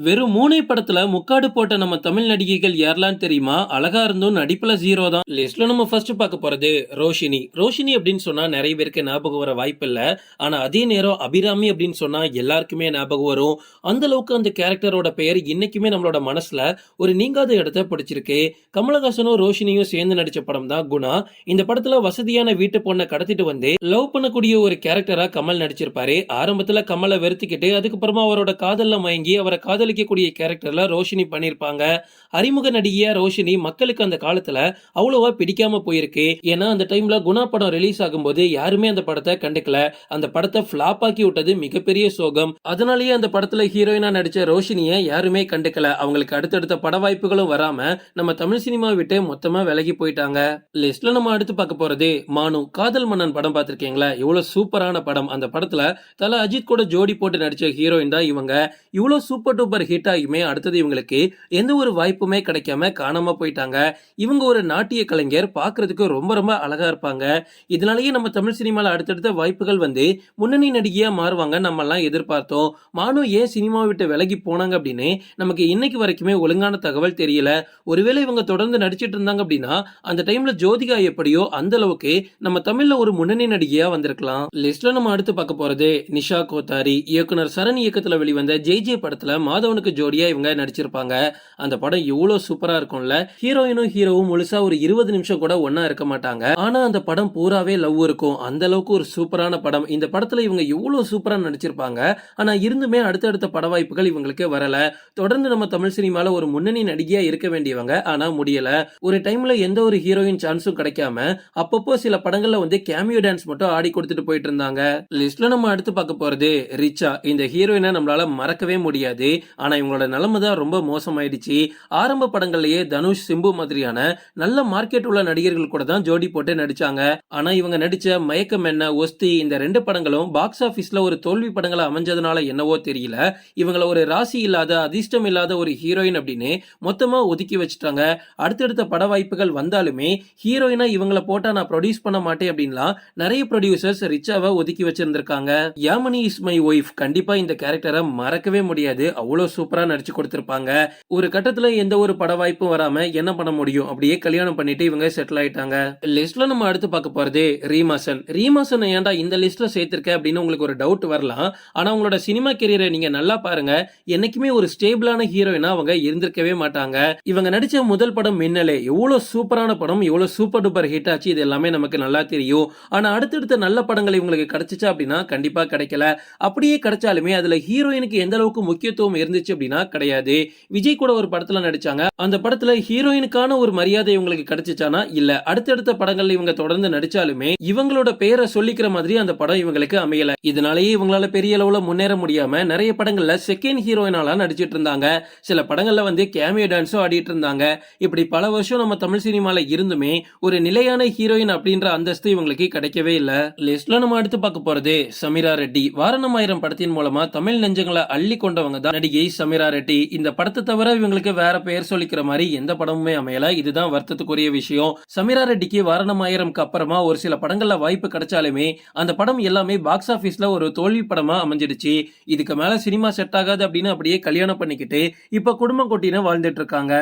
வெறும் மூணை படத்துல முக்காடு போட்ட நம்ம தமிழ் நடிகைகள் யாரெல்லாம் தெரியுமா? அழகா இருந்தும் நடிப்புல ஜீரோ தான். லிஸ்ட்ல நம்ம ஃபர்ஸ்ட் பார்க்க போறது ரோஷினி. ரோஷினி அப்படின்னு சொன்னா நிறைய பேருக்கு ஞாபகம் வர வாய்ப்பு இல்ல. ஆனா அதே நேரம் அபிராமி அப்படின்னு சொன்னா எல்லாருக்குமே ஞாபகம் வரும். அந்த அளவுக்கு அந்த கேரக்டரோட பெயர் இன்னைக்குமே நம்மளோட மனசுல ஒரு நீங்காத இடத்த பிடிச்சிருக்கு. கமலஹாசனும் ரோஷினியும் சேர்ந்து நடிச்ச படம் தான் குணா. இந்த படத்துல வசதியான வீட்டு பொண்ணை கடத்திட்டு வந்து லவ் பண்ணக்கூடிய ஒரு கேரக்டரா கமல் நடிச்சிருப்பாரு. ஆரம்பத்துல கமலை வெறுத்துக்கிட்டு அதுக்கப்புறமா அவரோட காதல்ல மயங்கி அவரை காதல் காதலிக்கக்கூடிய கேரக்டரில் ரோஷினி பண்ணிருப்பாங்க. அறிமுக நடிகைய ரோஷினி மக்களுக்கு அந்த காலத்துல அவ்வளோவா பிடிக்காம போயிருக்கு. ஏன்னா அந்த டைமில் குணா படம் ரிலீஸ் ஆகும்போது யாருமே அந்த படத்தை கண்டுக்கல. அந்த படத்தை ஃப்ளாப் ஆக்கி விட்டது மிகப்பெரிய சோகம். அதனாலேயே அந்த படத்துல ஹீரோயினாக நடிச்ச ரோஷினியை யாருமே கண்டுக்கல. அவங்களுக்கு அடுத்தடுத்த பட வாய்ப்புகளும் வராம நம்ம தமிழ் சினிமா விட்டு மொத்தமா விலகி போயிட்டாங்க. லிஸ்ட்ல நம்ம அடுத்து பார்க்க போறது மானு. காதல் மன்னன் படம் பார்த்துருக்கீங்களா? இவ்வளவு சூப்பரான படம். அந்த படத்துல தல அஜித் கூட ஜோடி போட்டு நடிச்ச ஹீரோயின் தான் இவங்க. இவ்வளோ சூப்பர் டூப்பர் ஹிட் ஆகியுமே அடுத்தது இவங்களுக்கு எந்த ஒரு வாய்ப்புமே கிடைக்காம காணாம போயிட்டாங்க. இவங்க ஒரு நாட்டிய கலைஞர் பார்க்கறதுக்கு ரொம்ப ரொம்ப அழகா இருப்பாங்க. இதனாலேயே நம்ம தமிழ் சினிமாவில் அடுத்தடுத்த வாய்ப்புகள் வந்து முன்னணி நடிகையாக மாறுவாங்க நம்ம எதிர்பார்த்தோம். மானு ஏன் சினிமா விட்டு விலகி போனாங்க அப்படின்னு நமக்கு இன்னைக்கு வரைக்குமே ஒழுங்கான தகவல் தெரியல. ஒருவேளை இவங்க தொடர்ந்து நடிச்சிட்டு இருந்தாங்க அப்படின்னா அந்த டைம்ல ஜோதிகா எப்படியோ அந்த அளவுக்கு நம்ம தமிழ்ல ஒரு முன்னணி நடிகையா வந்திருக்கலாம். லிஸ்ட்ல நம்ம அடுத்து பார்க்க போறது நிஷா கோத்தாரி. இயக்குனர் சரண் இயக்கத்துல வெளிவந்த ஜெய் ஜே படத்துல மாதவனுக்கு ஜோடியாக இவங்க நடிச்சிருப்பாங்க. அந்த படம் இவ்வளோ சூப்பராக இருக்கும்ல. ஹீரோயினும் ஹீரோவும் முழுசா ஒரு இருபது நிமிஷம் கூட ஒன்னா இருக்க மாட்டாங்க. ஆனா அந்த படம் பூராவே லவ் இருக்கும். அந்த அளவுக்கு ஒரு சூப்பரான படம். இந்த படத்துல இவங்க இவ்வளோ சூப்பராக நடிச்சிருப்பாங்க. ஆனா இருந்துமே அடுத்தடுத்த பட வாய்ப்புகள் இவங்களுக்கு வரல. தொடர்ந்து நம்ம தமிழ் சினிமாவில் ஒரு முன்னணி நடிகையாக இருக்க வேண்டியவங்க. ஆனால் முடியல. ஒரு டைம்ல எந்த ஒரு ஹீரோயின் சான்ஸும் கிடைக்காம அப்பப்போ சில படங்களில் வந்து கேமியோ டான்ஸ் மட்டும் ஆடி கொடுத்துட்டு போயிட்டு இருந்தாங்க. லிஸ்ட்ல நம்ம அடுத்து பார்க்க போறது ரிச்சா. இந்த ஹீரோயினை நம்மளால மறக்கவே முடியாது. ஆனா இவங்களோட நிலைமை தான் ரொம்ப மோசமாயிடுச்சு. ஆரம்ப படங்கள்லயே தனுஷ் சிம்பு மாதிரியான நல்ல மார்க்கெட் உள்ள நடிகர்கள் கூட தான் ஜோடி போட்டு நடிச்சாங்க. ஆனா இவங்க நடிச்ச மயக்கம் என்ன ஒஸ்தி இந்த ரெண்டு படங்களும் பாக்ஸ் ஆபீஸ்ல ஒரு தோல்வி படங்களை அமைஞ்சதுனால என்னவோ தெரியல. இவங்கள ஒரு ராசி இல்லாத அதிர்ஷ்டம் இல்லாத ஒரு ஹீரோயின் அப்படின்னு மொத்தமா ஒதுக்கி வச்சுட்டாங்க. அடுத்தடுத்த பட வாய்ப்புகள் வந்தாலுமே ஹீரோயினா இவங்கள போட்டா நான் ப்ரொடியூஸ் பண்ண மாட்டேன் அப்படின்லாம் நிறைய ப்ரொடியூசர்ஸ் ரிச்சாவை ஒதுக்கி வச்சிருந்திருக்காங்க. Yamini is my wife. கண்டிப்பா இந்த கேரக்டரை மறக்கவே முடியாது. அவ்வளோ அவ்வளவு சூப்பராக நடிச்சு கொடுத்துருப்பாங்க. ஒரு கட்டத்தில் எந்த ஒரு பட வாய்ப்பும் வராமல் என்ன பண்ண முடியும்? அப்படியே கல்யாணம் பண்ணிட்டு இவங்க செட்டில் ஆயிட்டாங்க. லிஸ்ட்ல நம்ம அடுத்து பார்க்க போறது ரீமாசன். ரீமாசன் ஏன்டா இந்த லிஸ்ட்ல சேர்த்திருக்க அப்படின்னு உங்களுக்கு ஒரு டவுட் வரலாம். ஆனால் உங்களோட சினிமா கெரியரை நீங்க நல்லா பாருங்க. என்னைக்குமே ஒரு ஸ்டேபிளான ஹீரோயினா அவங்க இருந்திருக்கவே மாட்டாங்க. இவங்க நடிச்ச முதல் படம் மின்னலே. எவ்வளோ சூப்பரான படம் எவ்வளோ சூப்பர் டூப்பர் ஹிட் ஆச்சு இது எல்லாமே நமக்கு நல்லா தெரியும். ஆனால் அடுத்தடுத்த நல்ல படங்கள் இவங்களுக்கு கிடைச்சிச்சா அப்படின்னா கண்டிப்பாக கிடைக்கல. அப்படியே கிடைச்சாலுமே அதில் ஹீரோயினுக்கு எந்த அளவுக்கு முக்கியத்துவம் இருந்துச்சு அப்படின்னா கிடையாது. விஜய் கூட ஒரு படத்துல நடிச்சாங்க. அந்த படத்துல ஹீரோயினுக்கான ஒரு மரியாதை இவங்களுக்கு கிடைச்சிச்சானா? இல்ல. அடுத்தடுத்த படங்கள்ல இவங்க தொடர்ந்து நடிச்சாலுமே இவங்களோட பெயரை சொல்லிக்கிற மாதிரி அந்த படம் இவங்களுக்கு அமையல. இதனாலேயே இவங்களால பெரிய அளவுல முன்னேற முடியாம நிறைய படங்கள்ல செகண்ட் ஹீரோயினால நடிச்சிட்டு இருந்தாங்க. சில படங்கள்ல வந்து கேமியோ டான்ஸும் ஆடிட்டு இருந்தாங்க. இப்படி பல வருஷம் நம்ம தமிழ் சினிமால இருந்துமே ஒரு நிலையான ஹீரோயின் அப்படின்ற அந்தஸ்து இவங்களுக்கு கிடைக்கவே இல்ல. லிஸ்ட்ல நம்ம அடுத்து பார்க்க போறது சமீரா ரெட்டி. வாரணம் ஆயிரம் படத்தின் மூலமா தமிழ் நெஞ்சங்களை அள்ளி கொண்டவங்க தான் நடிகை சமீரா ரெட்டி இந்த படத்தை தவிர இவங்களுக்கு வேற பெயர் சொல்லிக்கிற மாதிரி எந்த படமுமே அமையல. இதுதான் வருத்தத்துக்குரிய விஷயம். சமீரா ரெட்டிக்கு வாரணம் ஆயிரம்க்கு அப்புறமா ஒரு சில படங்கள்ல வாய்ப்பு கிடைச்சாலுமே அந்த படம் எல்லாமே பாக்ஸ் ஆபீஸ்ல ஒரு தோல்வி படமா அமைஞ்சிடுச்சு. இதுக்கு மேல சினிமா செட் ஆகாது அப்படின்னு அப்படியே கல்யாணம் பண்ணிக்கிட்டு இப்ப குடும்பம் கொட்டின வாழ்ந்துட்டு இருக்காங்க.